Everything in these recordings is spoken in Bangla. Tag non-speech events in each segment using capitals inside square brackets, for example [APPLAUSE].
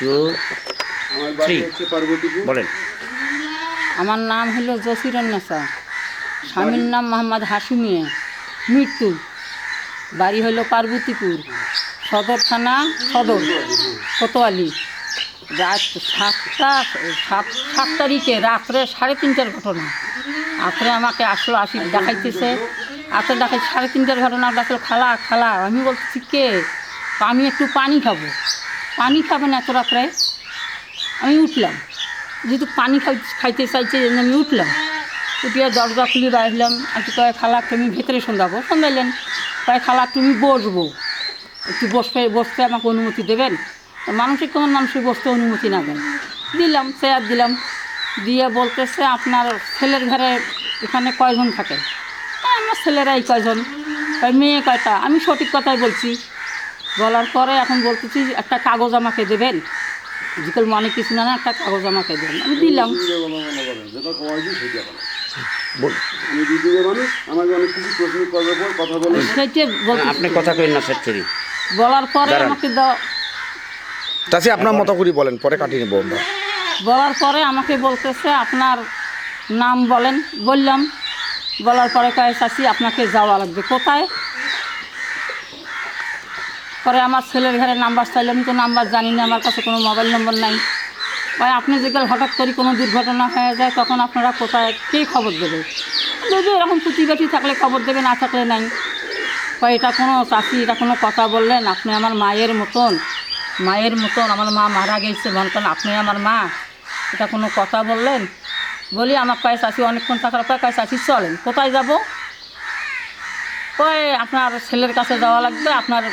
টু আমার বাড়ি Three. হচ্ছে পার্বতীপুর। বলেন। আমার নাম হলো জসিরন্নেসা স্বামীর নাম মোহাম্মদ হাসুমিয়া। মৃত্যু। বাড়ি হলো পার্বতীপুর। সদর থানা সদর কোতোয়ালি। রাত সাতটা সাত সাত তারিখে রাত্রে সাড়ে তিনটার ঘটনা। রাত্রে আমাকে আসলো আসি দেখাইতেছে। রাত্রে দেখাই সাড়ে তিনটার ঘটনা ডাকলো খালা খালা আমি বলছি কে? আমি একটু পানি খাব। পানি খাবেন এত রাত্রে? আমি উঠলাম। যেহেতু পানি খাই খাইতে চাইছে এই আমি উঠলাম। উঠিয়ে দরজা খুলে বাইরলাম একটু কয়ে খালা তুমি ভেতরে সন্ধ্যাবো সন্ধ্যাইলেন কয়ে খালা তুমি বসবো। একটু বসতে বসতে আমাকে অনুমতি দেবেন? মানুষের কেমন মানুষের বসতে অনুমতি না দেন। দিলাম চেয়ার দিলাম। দিয়ে বলতেছে আপনার ছেলের ঘরে এখানে কয়জন থাকে? "হ্যাঁ, আমার ছেলেরাই কয়জন? কয় মেয়ে কয়টা? আমি সঠিক কথাই বলছি। বলার পরে এখন বলতেছি একটা কাগজ আমাকে দেবেন। বিকেল মানে কিছু না না একটা কাগজ আমাকে দেবেন। আমি দিলাম। আপনি কথা না স্যার বলার পরে আমাকে চাষি আপনার মতো করে বলেন পরে কাটিয়ে নেব আমরা। বলার পরে আমাকে বলতেছে আপনার নাম বলেন। বললাম। বলার পরে কয়ে চাষি আপনাকে যাওয়া লাগবে। কোথায়? পরে আমার ছেলের ঘরে নাম্বার চাইলে আমি তো নাম্বার জানি না, আমার কাছে কোনো মোবাইল নম্বর নাই। ভাই, আপনি যেগুলো হঠাৎ করে কোনো দুর্ঘটনা হয়ে যায়, তখন আপনারা কোথায়, কে খবর দেবে? যদি এরকম প্রতিবেশী থাকলে খবর দেবে, না থাকলে নাই। কয় এটা কোনো চাষি, এটা কোনো কথা বললেন? আপনি আমার মায়ের মতন মায়ের মতন আমার মা মারা গেছে বলতেন আপনি আমার মা, এটা কোনো কথা বললেন? বলি, আমার কয় চাষি, অনেকক্ষণ থাকার পর কয় চাষি, চলেন, কোথায় যাব? কয়, আপনার ছেলের কাছে যাওয়া লাগবে, আপনার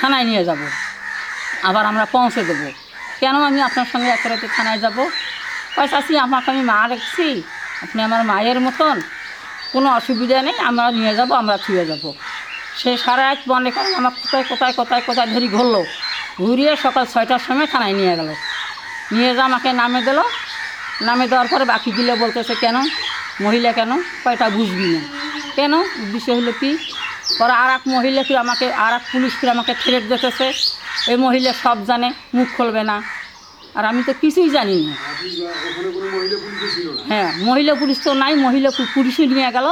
থানায় নিয়ে যাব। আবার আমরা পৌঁছে দেবো। কেন আমি আপনার সঙ্গে এক রাতে থানায় যাব? কয় চাষি আমাকে আমি মা রেখেছি? আপনি আমার মায়ের মতন। কোনো অসুবিধা নেই, আমরা নিয়ে যাব, আমরা ছুঁয়ে যাব। সে সারা এক মনে করেন আমার কোথায় কোথায় কোথায় কোথায় ধরি ঘুরলো। ঘুরিয়ে সকাল ছয়টার সময় থানায় নিয়ে গেল। নিয়ে যা আমাকে নামে দিল। নামে দেওয়ার পরে বাকিগুলো বলতেছে, কেন? মহিলা কেন? কয়টা বুঝবি না? কেন? উদ্দেশ্য হলো কি? পরে আর এক মহিলা কি আমাকে আর এক পুলিশ আমাকে থ্রেট দেখেছে? এই মহিলা সব জানে মুখ খুলবে না। আর আমি তো কিছুই জানি না। হ্যাঁ মহিলা পুলিশ তো নাই মহিলা পুলিশই নিয়ে গেল।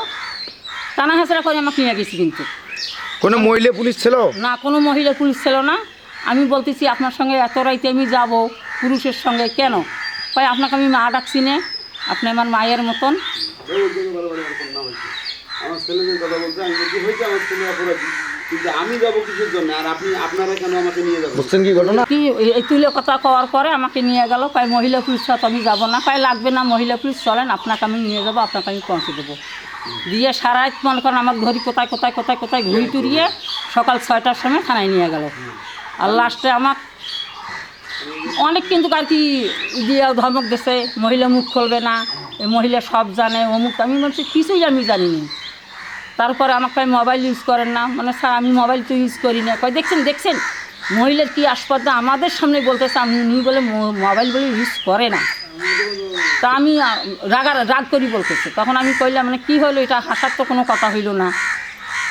টানা হেঁচড়া করে আমাকে নিয়ে গেছি কিন্তু। কোনো মহিলা পুলিশ ছিল? না কোনো মহিলা পুলিশ ছিল না। আমি বলতেছি আপনার সঙ্গে এত রাইতে আমি যাব পুরুষের সঙ্গে কেন? ভাই আপনাকে আমি মা ডাকছি না। আপনি আমার মায়ের মতন। আমার ছেলেদের কথা বলতে আমি বলছি হয়েছে আমার ছেলে অপরাধী কিন্তু আমি যাব কিসের জন্য? আর আপনি আপনারা কেন আমাকে নিয়ে যাবেন? বুঝছেন কি ঘটনা? কি এই- এই তুলে কথা কওয়ার পরে আমাকে নিয়ে গেল কয় মহিলা পুলিশ সাথে আমি যাব না। কয় লাগবে না মহিলা পুলিশ চলেন আপনাকে আমি নিয়ে যাব আপনাকে আমি পৌঁছে দেবো। দিয়ে সারা রাত মনে করেন আমার ঘড়ি কোথায় কোথায় কোথায় কোথায় ঘুরি তুরিয়ে সকাল ছয়টার সময় থানায় নিয়ে গেল। আর লাস্টে আমার অনেক কিন্তু আর কি দিয়ে ধমক দিছে মহিলা মুখ খুলবে না মহিলা সব জানে অমুক। আমি বলছি কিছুই আমি জানি না তারপরে আমাকে মোবাইল ইউজ করেন না। মানে স্যার, আমি মোবাইল তো ইউজ করি না। কয়, দেখছেন দেখছেন মহিলার কী আসপাদা আমাদের সামনে বলতেছে, আমি, উনি বলে মোবাইল বলে ইউজ করে না। তা আমি রাগার রাগা, রাগ করি বলতেছে। তখন আমি কইলাম মানে কী হলো? এটা হাসার তো কোনো কথা হইল না।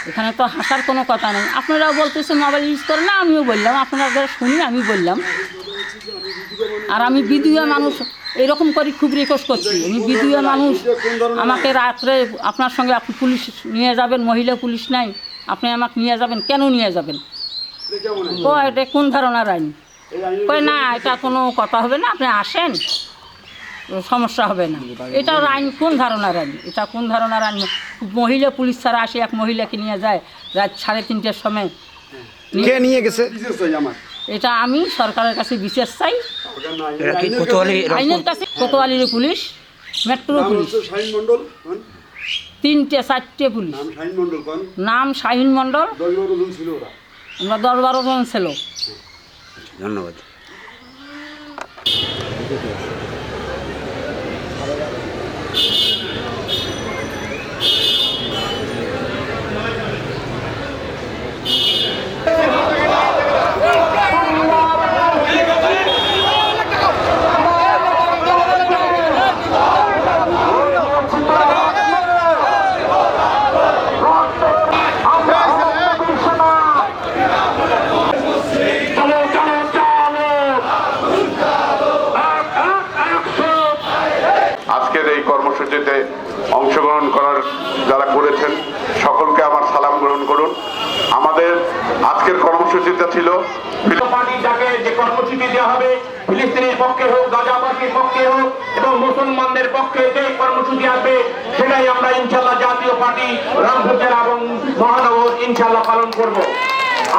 এখানে তো হাসার কোনো কথা নেই। আপনারাও বলতেছে মোবাইল ইউজ করে না, আমিও বললাম। আপনারা শুনি আমি বললাম। আর আমি বিধুয়া মানুষ, এরকম করে খুব রিকোয়েস্ট করছি। আমি বিধুয়া মানুষ, আমাকে রাত্রে আপনার সঙ্গে আপনি পুলিশ নিয়ে যাবেন, মহিলা পুলিশ নাই। আপনি আমাকে নিয়ে যাবেন, কেন নিয়ে যাবেন? ও এটা কোন ধারণার আইন? কয়, না, এটা কোনো কথা হবে না। আপনি আসেন। সমস্যা হবে না। এটা আইন কোন ধারণার আইন? এটা কোন ধারণার আইন? মহিলা পুলিশ ছাড়া আসে এক মহিলাকে নিয়ে যায় রাত সাড়ে তিনটের সময়। কে নিয়ে গেছে? বিশেষ চাই আমার এটা আমি সরকারের কাছে বিশেষ চাই। আইনের কাছে- কোতোয়ালির পুলিশ মেট্রো পুলিশ? তিনটে চারটে পুলিশ। নাম শাহিন মন্ডল কোন? মণ্ডল। দশ বারো জন ছিল ওরা। আমরা দশ বারো জন ছিল। ধন্যবাদ চলো চলো আজকের কর্মসূচিটা ছিল যাকে যে কর্মসূচি দেওয়া হবে, ফিলিস্তিনের পক্ষে হোক, গাজাবাসীর পক্ষে হোক, এবং মুসলমানদের পক্ষে যে কর্মসূচি আসবে, সেটাই আমরা ইনশাল্লাহ জাতীয় পার্টি, রামপুর জেলা এবং মহানগর ইনশাল্লাহ পালন করব।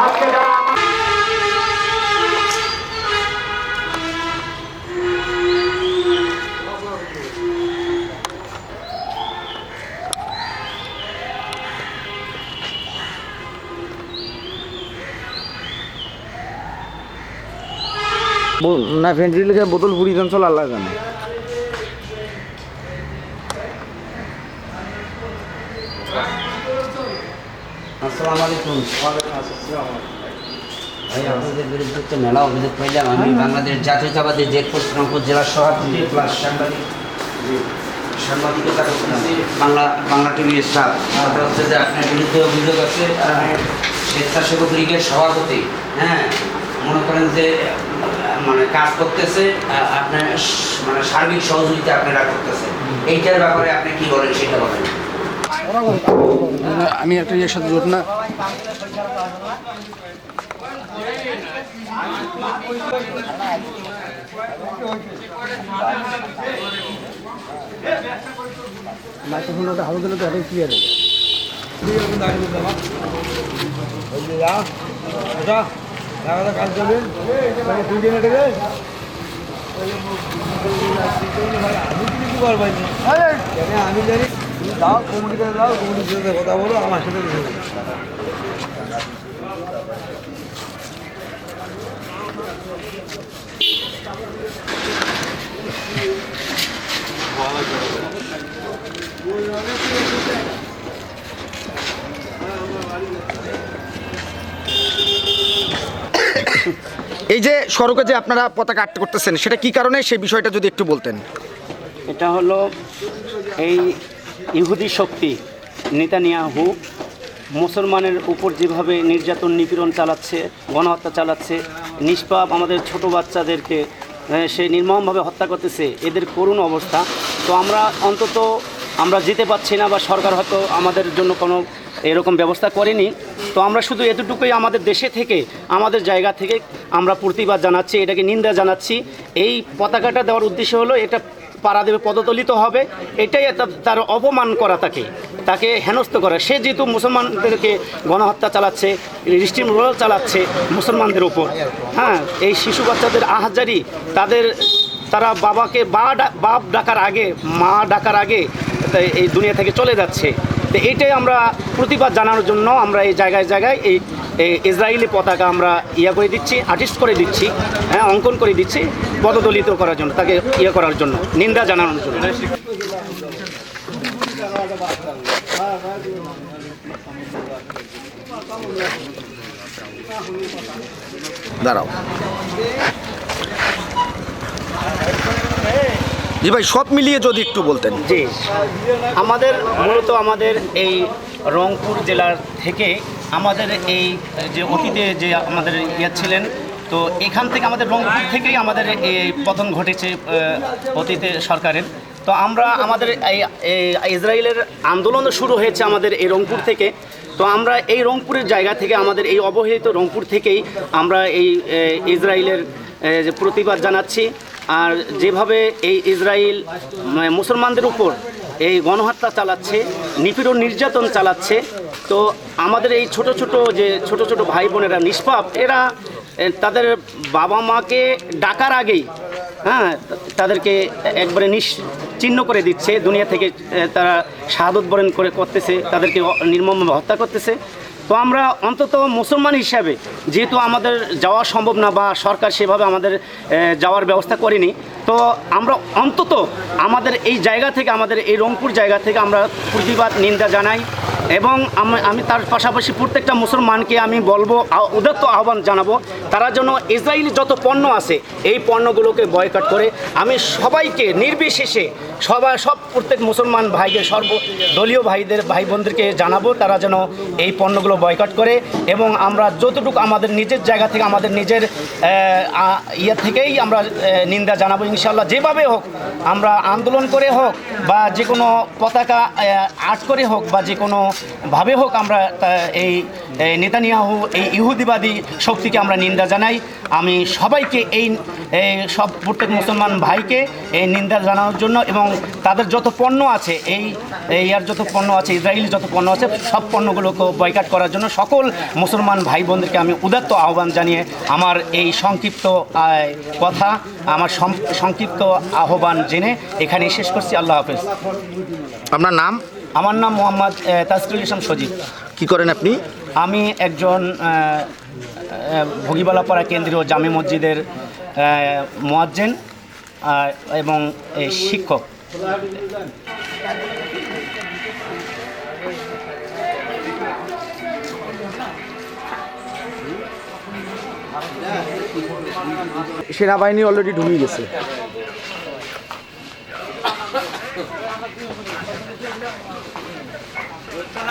আজকে যারা না ফেন্ট্রি লেগে বোতল পুরি অঞ্চল আল্লাহ জানে। আলাইকুম। বিরুদ্ধে মেলা অভিযোগ আমি জেলার সভাপতি প্লাস বাংলা হচ্ছে যে অভিযোগ আছে স্বেচ্ছাসেবক লীগের সভাপতি। হ্যাঁ মনে করেন যে মানে কাজ করতেছে আপনার মানে সার্বিক সহযোগিতা আপনারা করতেছে। এইটার ব্যাপারে আপনি কি বলেন সেটা বলেন। আমি একটা ইয়ের সাথে জোট না। মাইক্রোফোনটা দিলে তো এটাই ক্লিয়ার হবে আমি জানি দাও কমিটিতে দাও কমিটির সাথে কথা বলো আমার সাথে কথা বলো। এই যে সড়কে যে আপনারা পতাকা আটকে করতেছেন, সেটা কি কারণে? সেই বিষয়টা যদি একটু বলতেন। এটা হলো এই ইহুদি শক্তি নেতানিয়াহু মুসলমানের উপর যেভাবে নির্যাতন নিপীড়ন চালাচ্ছে, গণহত্যা চালাচ্ছে, নিষ্পাপ আমাদের ছোট বাচ্চাদেরকে সে নির্মমভাবে হত্যা করতেছে, এদের করুণ অবস্থা। তো আমরা অন্তত আমরা যেতে পারছি না বা সরকার হয়তো আমাদের জন্য কোনো এরকম ব্যবস্থা করেনি। তো আমরা শুধু এতটুকুই আমাদের দেশে থেকে, আমাদের জায়গা থেকে আমরা প্রতিবাদ জানাচ্ছি, এটাকে নিন্দা জানাচ্ছি। এই পতাকাটা দেওয়ার উদ্দেশ্য হলো এটা পাড়া দেবে পদতলিত হবে, এটাই তার অপমান করা তাকে তাকে হেনস্থ করা। সে যেহেতু মুসলমানদেরকে গণহত্যা চালাচ্ছে রিস্টিম রোল চালাচ্ছে মুসলমানদের ওপর হ্যাঁ এই শিশু বাচ্চাদের আহাজারি, তাদের তারা বাবাকে বা বাপ ডাকার আগে, মা ডাকার আগে এই দুনিয়া থেকে চলে যাচ্ছে। তো এইটাই আমরা প্রতিবাদ জানানোর জন্য আমরা এই জায়গায় জায়গায় এই ইসরায়েলি পতাকা আমরা ইয়া করে দিচ্ছি আর্টিস্ট করে দিচ্ছি হ্যাঁ অঙ্কন করে দিচ্ছি, পদদলিত করার জন্য, তাকে ইয়ে করার জন্য, নিন্দা জানানোর জন্য। দাঁড়াও। জি ভাই, সব মিলিয়ে যদি একটু বলতেন। জি। আমাদের, মূলত আমাদের এই রংপুর জেলার থেকে আমাদের এই যে অতীতে যে আমাদের ইয়ে ছিলেন, তো এখান থেকে আমাদের রংপুর থেকেই আমাদের এই পতন ঘটেছে অতীতে সরকারের। তো আমরা আমাদের এই ইসরায়েলের আন্দোলনও শুরু হয়েছে আমাদের এই রংপুর থেকে। তো আমরা এই রংপুরের জায়গা থেকে, আমাদের এই অবহেলিত রংপুর থেকেই আমরা এই ইসরায়েলের প্রতিবাদ জানাচ্ছি। আর যেভাবে এই ইসরায়েল মানে মুসলমানদের উপর এই গণহত্যা চালাচ্ছে, নিপীড়ন নির্যাতন চালাচ্ছে, তো আমাদের এই ছোট ছোট যে ছোট ছোট ভাই বোনেরা নিষ্পাপ, এরা তাদের বাবা মাকে ডাকার আগেই হ্যাঁ তাদেরকে একবারে নিশ্চিহ্ন করে দিচ্ছে। দুনিয়া থেকে তারা শাহাদত বরণ করে করতেছে, তাদেরকে নির্মমভাবে হত্যা করতেছে। তো আমরা অন্তত মুসলমান হিসাবে, যেহেতু আমাদের যাওয়া সম্ভব না বা সরকার সেভাবে আমাদের যাওয়ার ব্যবস্থা করেনি, তো আমরা অন্তত আমাদের এই জায়গা থেকে, আমাদের এই রংপুর জায়গা থেকে আমরা প্রতিবাদ, নিন্দা জানাই এবং আমি আমি তার পাশাপাশি প্রত্যেকটা মুসলমানকে আমি বলব উদাত্ত আহ্বান জানাব, তারা যেন ইসরায়েলি যত পণ্য আছে, এই পণ্যগুলোকে বয়কট করে, আমি সবাইকে নির্বিশেষে সবাই সব প্রত্যেক মুসলমান ভাইকে সর্ব দলীয় ভাইদের ভাই বোনদেরকে জানাব, তারা যেন এই পণ্যগুলো বয়কট করে এবং আমরা যতটুকু আমাদের নিজের জায়গা থেকে, আমাদের নিজের ইয়ে থেকেই আমরা নিন্দা জানাব ইনশাল্লাহ যেভাবে হোক, আমরা আন্দোলন করে হোক বা যে কোনো পতাকা আর্ট করে হোক বা যে কোনো ভাবে হোক আমরা এই নেতানিয়াহু, এই ইহুদিবাদী শক্তিকে আমরা নিন্দা জানাই। আমি সবাইকে এই সব প্রত্যেক মুসলমান ভাইকে এই নিন্দা জানানোর জন্য এবং তাদের যত পণ্য আছে, এই ইয়ার যত পণ্য আছে, ইসরায়েলি যত পণ্য আছে, সব পণ্যগুলোকে বয়কাট করার জন্য সকল মুসলমান ভাই বোনদেরকে আমি উদাত্ত আহ্বান জানিয়ে আমার এই সংক্ষিপ্ত কথা, আমার সংক্ষিপ্ত আহ্বান জেনে এখানে শেষ করছি। আল্লাহ হাফেজ। আপনার নাম? আমার নাম মোহাম্মদ আহ, তাজকুল ইসলাম সজীব। কি করেন আপনি? আমি একজন আহ, কেন্দ্রীয় জামে মসজিদের মোয়াজ্জেন এবং এই শিক্ষক। সেনাবাহিনী অলরেডি ঢুকে গেছে।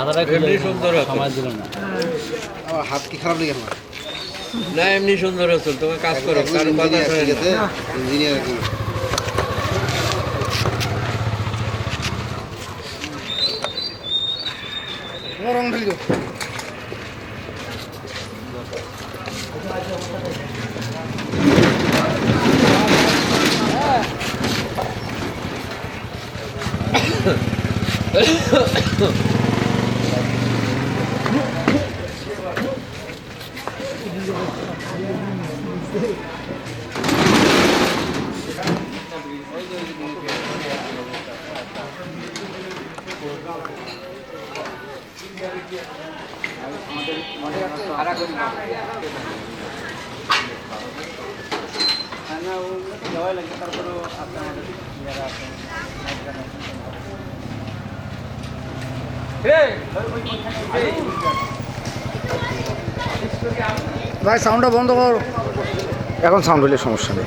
এমনি সুন্দর সমাজ দিল না। আমার হাত কি খারাপ লেগে আমার না এমনি সুন্দর হচ্ছে তোমার কাজ করো কারও কথা শোনে না। ইঞ্জিনিয়ার রং ঢালি [COUGHS] [COUGHS] [COUGHS] ভাই সাউন্ডটা বন্ধ কর। এখন সাউন্ড হলে সমস্যা নেই।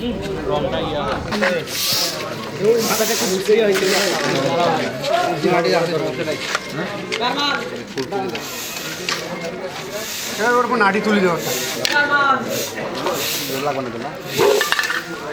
নাই ওর উপর নাটি তুলে দেওয়া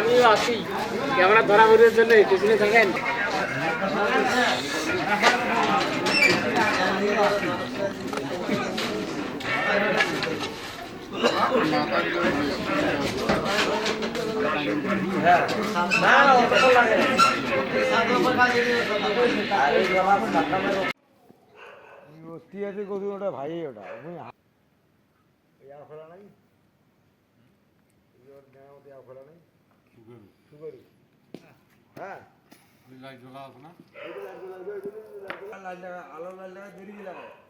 আমিও আছি ক্যামেরা ধরা বেরোর জন্য পিছনে থাকেন। বস্তি আছে কত ওটা ভাই ওটা তুমি নাই ফেলা নাই হ্যাঁ লাইট লাগা আলো লাইট লাগা বেরিয়ে লাগায়